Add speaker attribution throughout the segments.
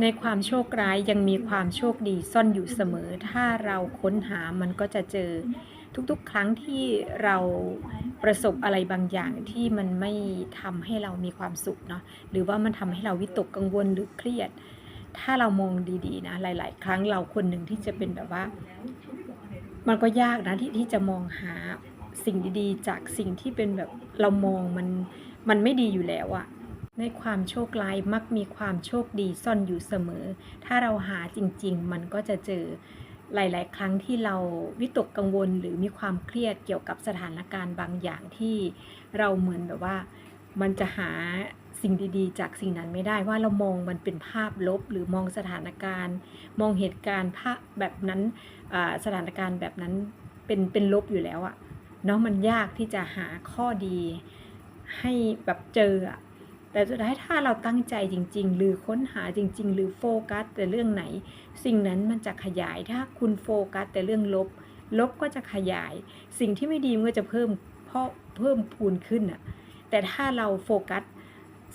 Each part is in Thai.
Speaker 1: ในความโชคร้ายยังมีความโชคดีซ่อนอยู่เสมอ ถ้าเราค้นหามันก็จะเจอ ทุกๆ ครั้งที่เราประสบอะไรบางอย่างที่มันไม่ทำให้เรามีความสุขเนาะหรือว่ามันทำให้เราวิตกกังวลหรือเครียด ถ้าเรามองดีๆนะหลาย ๆ ครั้งเราคนหนึ่งที่จะเป็นแบบว่า มันก็ยากนะที่ที่จะมองหาสิ่งดีๆ จากสิ่งที่เป็นแบบเรามองมันมันไม่ดีอยู่แล้วอะ ในความโชคร้ายมักมีความโชคดีซ่อนอยู่เสมอ ถ้าเราหาจริง ๆ มันก็จะเจอหลาย ๆ ครั้งที่เราวิตกกังวลหรือมีความเครียดเกี่ยวกับสถานการณ์บางอย่างที่เราเหมือนแบบว่า มันจะหาสิ่งดีๆ จากสิ่งนั้นไม่ได้ว่าเรามองมันเป็นภาพลบ หรือมองสถานการณ์ มองเหตุการณ์ภาพแบบนั้นสถานการณ์แบบนั้นเป็นเป็นลบอยู่แล้วอะเนาะมันยากที่จะหาข้อดีให้แบบเจออะ แต่สุดท้ายถ้าเราตั้งใจจริง ๆ หรือค้นหาจริง ๆ หรือโฟกัสแต่เรื่องไหน สิ่งนั้นมันจะขยายถ้าคุณโฟกัสแต่เรื่องลบ ลบก็จะขยาย สิ่งที่ไม่ดีมันก็จะเพิ่มเพราะเพิ่มพูนขึ้นอะแต่ถ้าเราโฟกัส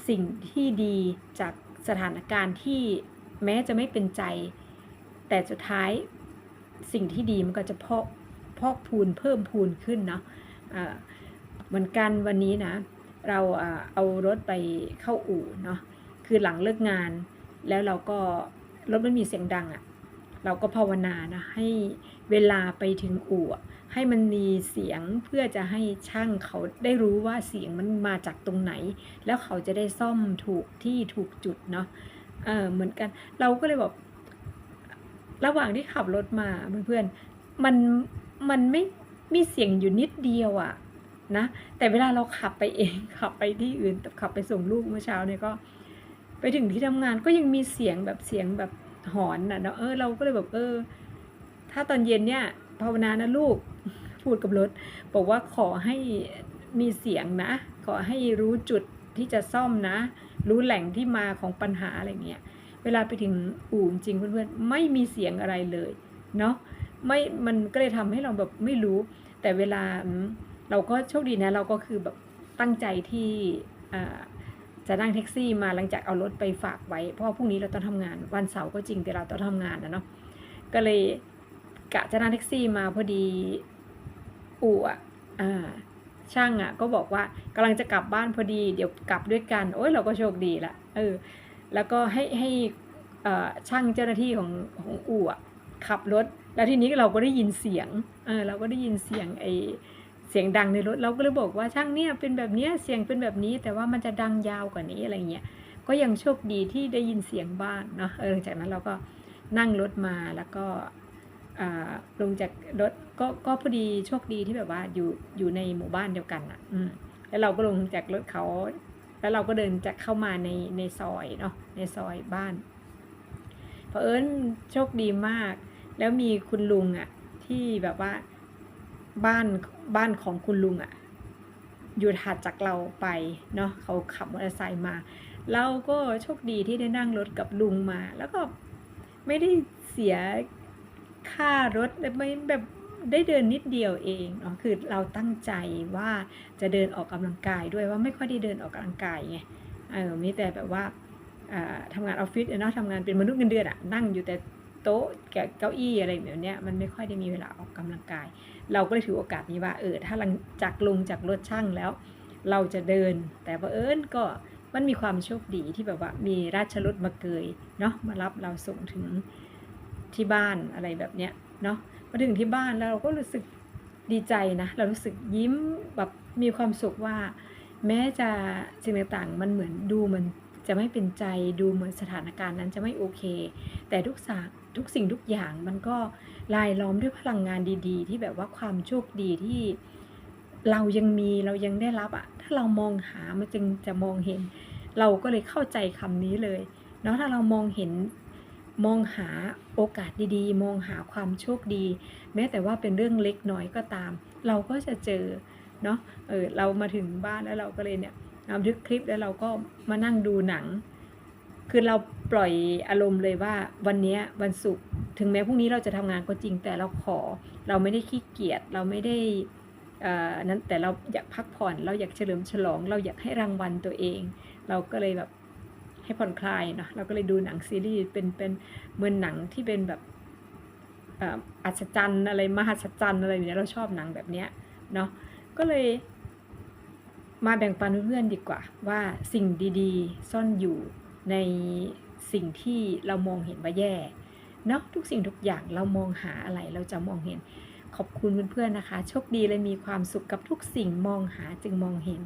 Speaker 1: สิ่งที่ดีจากสถานการณ์ที่แม้จะไม่เป็นใจ แต่สุดท้ายสิ่งที่ดีมันก็จะพอกพอกพูนเพิ่มพูนขึ้นเนาะเหมือนกันวันนี้นะ เราเอารถไปเข้าอู่เนาะคือหลังเลิกงาน แล้วเราก็รถมันมีเสียงดังอะ่ะเราก็ภาวนานะให้เวลาไปถึงอู่ให้มันมีเสียงเพื่อจะให้ช่างเขาได้รู้ว่าเสียงมันมาจากตรงไหน แล้วเขาจะได้ซ่อมถูกที่ถูกจุดเนาะเออเหมือนกัน เราก็เลยบอกระหว่างที่ขับรถมาเพื่อนๆมันมันไม่มีเสียงอยู่นิดเดียวอะ นะ แต่เวลาเราขับไปเองขับไปที่อื่นขับไปส่งลูกเมื่อเช้าเนี่ยก็ ไปถึงที่ทำงานก็ยังมีเสียงแบบเสียงแบบหอนน่ะเนาะเออเราก็เลยแบบเออ ถ้าตอนเย็นเนี่ยภาวนานะลูกพูดกับรถบอกว่าขอให้มีเสียงนะ ขอให้รู้จุดที่จะซ่อมนะ รู้แหล่งที่มาของปัญหาอะไรเงี้ย เวลาไปถึงอู่จริงเพื่อนๆไม่มีเสียงอะไรเลยเนาะไม่มันก็เลยทำให้เราแบบไม่รู้ แต่เวลา เราก็โชคดีนะเราก็คือแบบตั้งใจที่จะนั่งแท็กซี่มาหลังจากเอารถไปฝากไว้ เพราะว่าพรุ่งนี้เราต้องทำงานวันเสาร์ก็จริงแต่เราต้องทำงานนะเนาะก็เลยกะจะนั่งแท็กซี่มาพอดีอู่อะช่างอะก็บอกว่ากำลังจะกลับบ้านพอดี เดี๋ยวกลับด้วยกันโอ้ยเราก็โชคดีละเออแล้วก็ให้ให้ช่างเจ้าหน้าที่ของของอู่อะขับรถ แล้วทีนี้เราก็ได้ยินเสียงเออเราก็ได้ยินเสียงไอ เสียงดังในรถเราก็เลยบอกว่าช่างเนี่ยเป็นแบบนี้เสียงเป็นแบบนี้ แต่ว่ามันจะดังยาวกว่านี้อะไรเงี้ยก็ยังโชคดีที่ได้ยินเสียงบ้างเนาะเออหลังจากนั้นเราก็นั่งรถมาแล้วก็อ่าลงจากรถก็ก็พอดีโชคดีที่แบบว่าอยู่อยู่ในหมู่บ้านเดียวกันอะอืมแล้วเราก็ลงจากรถเขา แล้วเราก็เดินจากเข้ามาในในซอยเนาะในซอยบ้านเผอิญโชคดีมาก แล้วมีคุณลุงอะ่ะที่แบบว่า บ้านบ้านของคุณลุงอะ่ะอยู่ถัดจากเราไปเนาะเขาขับมอเตอร์ไซค์มา เราก็โชคดีที่ได้นั่งรถกับลุงมา แล้วก็ไม่ได้เสียค่ารถไม่แบบได้เดินนิดเดียวเองเนาะคือเราตั้งใจว่าจะเดินออกกำลังกายด้วยว่าไม่ค่อยได้เดินออกกำลังกายไงเออมีแต่แบบว่าอ่าทำงานออฟฟิศเนาะทำงานเป็นมนุษย์เงินเดือนอะนั่งอยู่แต่ โต๊ะกับเก้าอี้อะไรแบบเนี้ยมันไม่ค่อยได้มีเวลาออกกำลังกาย เราก็เลยถือโอกาสนี้ว่าเออถ้าหลังจากลงจากรถช่างแล้ว เราจะเดิน แต่ว่าเอิญก็มันมีความโชคดีที่แบบว่ามีราชรถมาเกยเนาะมารับเราส่งถึงที่บ้านอะไรแบบเนี้ยเนาะมาถึงที่บ้านแล้วเราก็รู้สึกดีใจนะเรารู้สึกยิ้มแบบมีความสุขว่า แม้จะสิ่งต่างๆ มันเหมือนดูมัน จะไม่เป็นใจดูเหมือนสถานการณ์นั้นจะไม่โอเค แต่ทุกสาทุกสิ่งทุกอย่างมันก็ลายล้อมด้วยพลังงานดีๆ ที่แบบว่าความโชคดีที่เรายังมีเรายังได้รับอะถ้าเรามองหามันจึงจะมองเห็น เราก็เลยเข้าใจคำนี้เลยเนาะถ้าเรามองเห็นมองหาโอกาสดีๆ มองหาความโชคดี แม้แต่ว่าเป็นเรื่องเล็กน้อยก็ตาม เราก็จะเจอเนาะเออเรามาถึงบ้านแล้วเราก็เลยเนี่ย บันทึกคลิปแล้วเราก็มานั่งดูหนัง คือเราปล่อยอารมณ์เลยว่าวันนี้วันศุกร์ถึงแม้พรุ่งนี้เราจะทำงานก็จริงแต่เราขอ เราไม่ได้ขี้เกียจเราไม่ได้อ่อนั้นแต่เราอยากพักผ่อน เราอยากเฉลิมฉลอง เราอยากให้รางวัลตัวเอง เราก็เลยแบบให้ผ่อนคลายเนาะเราก็เลยดูหนังซีรีส์เป็นเป็นเหมือนหนังที่เป็นแบบอัศจรรย์อะไรมหัศจรรย์อะไรอย่างเนี้ยเราชอบหนังแบบเนี้ยเนาะก็เลย มาแบ่งปันเพื่อนๆดีกว่า ว่าสิ่งดีๆ ซ่อนอยู่ในสิ่งที่เรามองเห็นว่าแย่เนาะทุกสิ่งทุกอย่างเรามองหาอะไรเราจะมองเห็นขอบคุณเพื่อนๆนะคะ โชคดีและมีความสุขกับทุกสิ่งมองหาจึงมองเห็น